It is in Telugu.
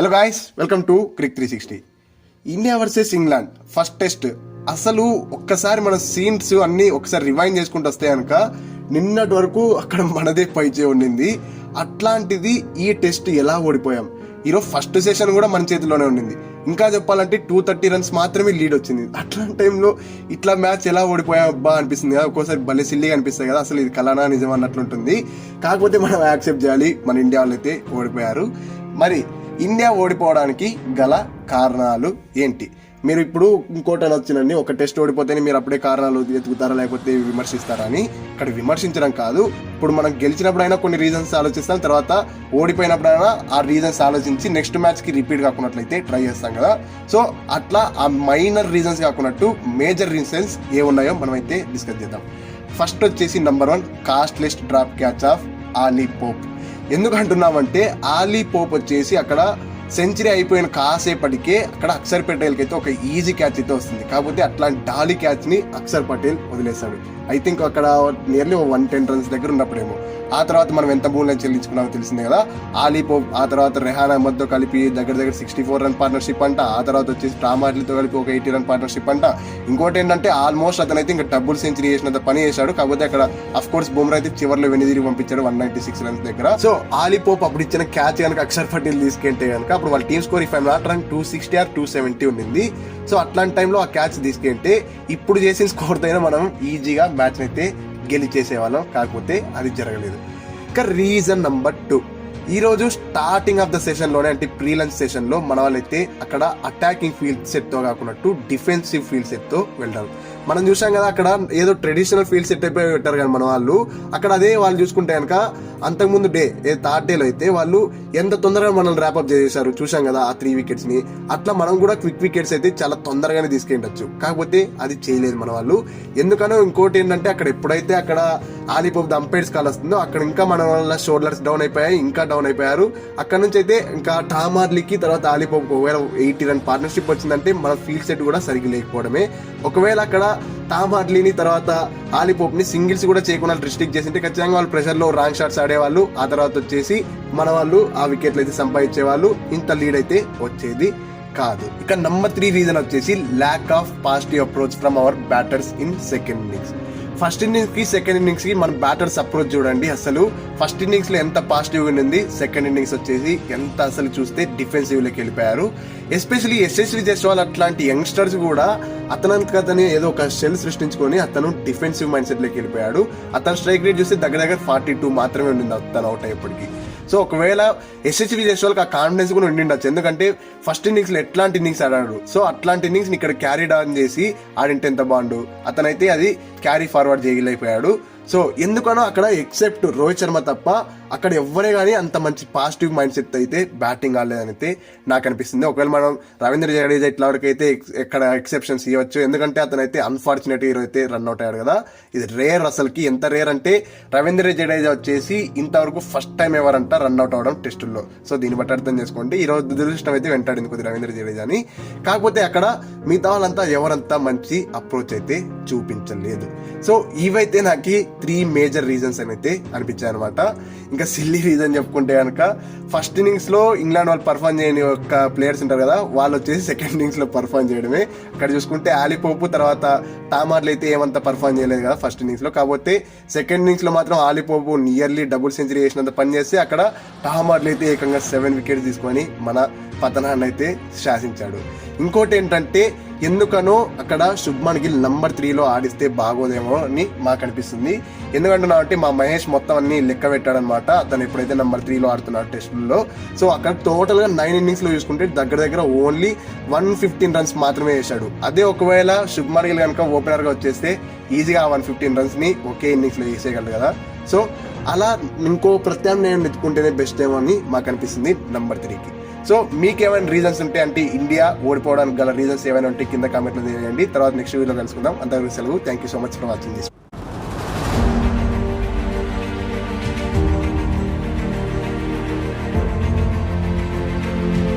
Hello guys welcome to cric three sixty India versus England first test అసలు ఒక్కసారి మన సీన్స్ అన్ని ఒకసారి రివైండ్ చేసుకుంటూ వస్తే కనుక నిన్నటి వరకు అక్కడ మనదే పైచే ఉండింది. అట్లాంటిది ఈ టెస్ట్ ఎలా ఓడిపోయాం? ఈరోజు ఫస్ట్ సెషన్ కూడా మన చేతిలోనే ఉండింది. ఇంకా చెప్పాలంటే టూ థర్టీ రన్స్ మాత్రమే లీడ్ వచ్చింది. అట్లాంటి టైంలో ఇట్లా మ్యాచ్ ఎలా ఓడిపోయాం అబ్బా అనిపిస్తుంది కదా. ఒక్కోసారి భలే సిల్లిగా అనిపిస్తుంది కదా. అసలు ఇది కలనా నిజం అన్నట్లుంటుంది. కాకపోతే మనం యాక్సెప్ట్ చేయాలి. మన ఇండియా వాళ్ళు అయితే ఓడిపోయారు. మరి ఇండియా ఓడిపోవడానికి గల కారణాలు ఏంటి? మీరు ఇప్పుడు ఇంకోటి అనొచ్చునండి ఒక టెస్ట్ ఓడిపోతేనే మీరు అప్పుడే కారణాలు ఎత్తుకుతారా లేకపోతే విమర్శిస్తారా అని. ఇక్కడ విమర్శించడం కాదు. ఇప్పుడు మనం గెలిచినప్పుడైనా కొన్ని రీజన్స్ ఆలోచిస్తాం తర్వాత ఓడిపోయినప్పుడైనా ఆ రీజన్స్ ఆలోచించి నెక్స్ట్ మ్యాచ్కి రిపీట్ కాకున్నట్లయితే ట్రై చేస్తాం కదా. సో అట్లా ఆ మైనర్ రీజన్స్ కాకున్నట్టు మేజర్ రీజన్స్ ఏ ఉన్నాయో మనం అయితే డిస్కస్ చేద్దాం. ఫస్ట్ వచ్చేసి number one costliest drop catch of Ollie Pope ఎందుకు అంటున్నామంటే ఆలీ పోప్ వచ్చేసి అక్కడ సెంచరీ అయిపోయిన కాసేపటికే అక్కడ అక్షర్ పటేల్కి అయితే ఒక ఈజీ క్యాచ్ అయితే వస్తుంది. కాకపోతే అట్లాంటి డాలీ క్యాచ్ని అక్షర్ పటేల్ వదిలేశాడు. ఐ థింక్ అక్కడ నియర్లీ వన్ టెన్ రన్స్ దగ్గర ఉన్నప్పుడేమో. ఆ తర్వాత మనం ఎంత భూములను చెల్లించుకున్నామో తెలిసిందే కదా. ఆలీపో ఆ తర్వాత రెహాన్ అహ్మద్తో కలిపి దగ్గర దగ్గర సిక్స్టీ ఫోర్ రన్ పార్ట్నర్షిప్ అంట. ఆ తర్వాత వచ్చేసి టామ్ కలిపి ఒక ఎయిటీ రన్ పార్ట్నర్షిప్ అంట. ఇంకోటి ఏంటంటే ఆల్మోస్ట్ అతనైతే ఇంకా డబుల్ సెంచరీ చేసినంత పని చేశాడు. కాకపోతే అక్కడ అఫ్ కోర్స్ బుమ్రా అయితే చివరిలో వెనుదిరిగి పంపించాడు వన్ నైన్టీ సిక్స్ రన్స్ దగ్గర సో ఆలీపోప్ అప్పుడు ఇచ్చిన క్యాచ్ కనుక అక్షర్ పటేల్ తీసుకెళ్తే కనుక అప్పుడు వాళ్ళ team score if I'm not wrong two sixty or two seventy ఉండింది. సో అట్లాంటి టైంలో ఆ క్యాచ్ తీసుకుంటే ఇప్పుడు చేసిన స్కోర్తో అయినా మనం ఈజీగా మ్యాచ్ని అయితే గెలిచేసేవాళ్ళం. కాకపోతే అది జరగలేదు. ఇంకా రీజన్ నంబర్ టూ ఈరోజు స్టార్టింగ్ ఆఫ్ ద సెషన్లోనే అంటే ప్రీ లంచ్ సెషన్లో మన వాళ్ళైతే అక్కడ అటాకింగ్ ఫీల్డ్ సెట్తో కాకుండా కాకున్నట్టు డిఫెన్సివ్ ఫీల్డ్ సెట్తో వెళ్ళారు మనం చూసాం కదా అక్కడ ఏదో ట్రెడిషనల్ ఫీల్డ్ సెట్ అయిపోయి పెట్టారు కానీ మన వాళ్ళు. అక్కడ అదే వాళ్ళు చూసుకుంటే కనుక అంతకుముందు డే ఏ థర్డ్ డేలో అయితే వాళ్ళు ఎంత తొందరగా మనల్ని ర్యాప్అప్ చేసేసారు చూసాం కదా ఆ త్రీ వికెట్స్ని. అట్లా మనం కూడా క్విక్ వికెట్స్ అయితే చాలా తొందరగానే తీసుకెళ్ళచ్చు. కాకపోతే అది చేయలేదు మన వాళ్ళు. ఎందుకనో ఇంకోటి ఏంటంటే అక్కడ ఎప్పుడైతే అక్కడ ఆలిపోప్ అంపైర్స్ కాల్ వస్తుందో అక్కడ ఇంకా మన వాళ్ళ షోల్డర్స్ డౌన్ అయిపోయాయి ఇంకా డౌన్ అయిపోయారు. అక్కడ నుంచి అయితే ఇంకా టామార్లీకి తర్వాత ఆలిపోప్ ఒకవేళ ఎయిటీ రన్ పార్ట్నర్షిప్ వచ్చిందంటే మన ఫీల్డ్ సెట్ కూడా సరిగ్గా లేకపోవడమే. ఒకవేళ అక్కడ టామ్ తర్వాత ఆలిపోప్ని సింగిల్స్ కూడా చేయకుండా రిస్ట్రిక్ట్ చేసింటే ఖచ్చితంగా వాళ్ళు ప్రెషర్లో రాంగ్ షాట్స్ ఆడేవాళ్ళు ఆ తర్వాత వచ్చేసి మన వాళ్ళు ఆ వికెట్లు అయితే సంపాదించే వాళ్ళు ఇంత లీడ్ అయితే వచ్చేది కాదు. ఇక నంబర్ త్రీ రీజన్ వచ్చేసి lack of positive approach from our batters in second innings first ఇన్నింగ్స్కి second ఇన్నింగ్స్కి మన బ్యాటర్స్ అప్రోచ్ చూడండి అసలు. ఫస్ట్ ఇన్నింగ్స్లో ఎంత పాజిటివ్ ఉంది సెకండ్ ఇన్నింగ్స్ వచ్చేసి ఎంత అసలు చూస్తే డిఫెన్సివ్లోకి వెళ్ళిపోయారు. ఎస్పెషలీ ఎస్ఎస్వి జైస్వాల్ అట్లాంటి యంగ్స్టర్స్ కూడా అతనికి అతని ఏదో ఒక సెల్ సృష్టించుకొని అతను డిఫెన్సివ్ మైండ్ సెట్లోకి వెళ్ళిపోయాడు. అతను స్ట్రైక్ రేట్ చూస్తే దగ్గర దగ్గర ఫార్టీ టూ మాత్రమే ఉండింది అతను అవుట్ అయ్యేప్పటికి. సో ఒకవేళ ఎస్హెచ్వి చేసే వాళ్ళకి ఆ కాన్ఫిడెన్స్ కూడా ఉండిండొచ్చు. ఎందుకంటే ఫస్ట్ ఇన్నింగ్స్లో ఎట్లాంటి ఇన్నింగ్స్ ఆడాడు? సో అట్లాంటి ఇన్నింగ్స్ ఇక్కడ క్యారీ డౌన్ చేసి ఆడింటే ఎంత బాగుండు? అతనైతే అది క్యారీ ఫార్వర్డ్ చేయలేకపోయాడు. సో ఎందుకనో అక్కడ ఎక్సెప్ట్ రోహిత్ శర్మ తప్ప అక్కడ ఎవ్వరే కానీ అంత మంచి పాజిటివ్ మైండ్ సెట్ అయితే బ్యాటింగ్ ఆడలేదని అయితే నాకు అనిపిస్తుంది. ఒకవేళ మనం రవీంద్ర జడేజా ఇట్లా వరకు అయితే ఎక్కడ ఎక్సెప్షన్స్ ఇవ్వచ్చు. ఎందుకంటే అతనైతే అన్ఫార్చునేట్ హీరో అయితే రన్ అవుట్ అయ్యాడు కదా. ఇది రేర్ అసలుకి ఎంత రేర్ అంటే రవీంద్ర జడేజా వచ్చేసి ఇంతవరకు ఫస్ట్ టైం ఎవరంట రన్ అవుట్ అవడం టెస్టుల్లో సో దీన్ని బట్టి అర్థం చేసుకోండి. ఈ రోజు దురదృష్టం అయితే వెంటాడింది కొద్ది రవీంద్ర జడేజాని కాకపోతే అక్కడ మిగతా వాళ్ళంతా ఎవరంతా మంచి అప్రోచ్ అయితే చూపించలేదు. సో ఇవైతే నాకు త్రీ మేజర్ రీజన్స్ అని అయితే అనిపించాయి అనమాట ఇంకా సిల్లీ రీజన్ చెప్పుకుంటే కనుక ఫస్ట్ ఇన్నింగ్స్లో ఇంగ్లాండ్ వాళ్ళు పర్ఫామ్ చేయని ఒక ప్లేయర్స్ ఉంటారు కదా వాళ్ళు వచ్చేసి సెకండ్ ఇన్నింగ్స్లో పర్ఫామ్ చేయడమే. అక్కడ చూసుకుంటే ఆలిపోపు తర్వాత టామార్లు అయితే ఏమంత పర్ఫామ్ చేయలేదు కదా ఫస్ట్ ఇన్నింగ్స్లో కాకపోతే సెకండ్ ఇన్నింగ్స్లో మాత్రం ఆలిపోపు నియర్లీ డబుల్ సెంచరీ చేసినంత పని చేసి అక్కడ టామార్లు అయితే ఏకంగా సెవెన్ వికెట్స్ తీసుకొని మన పతనాన్ని అయితే శాసించాడు. ఇంకోటి ఏంటంటే ఎందుకనో అక్కడ శుభ్మన్ గిల్ నంబర్ త్రీలో ఆడిస్తే బాగోదేమో అని మాకు అనిపిస్తుంది. ఎందుకంటున్నా అంటే మా మహేష్ మొత్తం అన్ని లెక్క పెట్టాడనమాట అతను ఎప్పుడైతే నంబర్ త్రీలో ఆడుతున్నాడు టెస్టుల్లో సో అక్కడ టోటల్గా నైన్ ఇన్నింగ్స్లో చూసుకుంటే దగ్గర దగ్గర ఓన్లీ వన్ ఫిఫ్టీన్ రన్స్ మాత్రమే వేశాడు అదే ఒకవేళ శుభ్మన్ గిల్ కనుక ఓపెనర్గా వచ్చేస్తే ఈజీగా వన్ ఫిఫ్టీన్ రన్స్ని ఒకే ఇన్నింగ్స్లో వేసేయగలరు వేసేయగలడు కదా. సో అలా ఇంకో ప్రత్యామ్నాయం వెతుకుంటేనే బెస్ట్ ఏమో అని మాకు అనిపిస్తుంది నంబర్ త్రీకి సో మీకు ఏమైనా రీజన్స్ ఉంటే అంటే ఇండియా ఓడిపోవడానికి గల రీజన్స్ ఏమైనా ఉంటే కింద కామెంట్లో తెలియండి తర్వాత నెక్స్ట్ వీడియో కలుసుకుందాం. అంతవరకు సెలవు. Thank you so much for watching this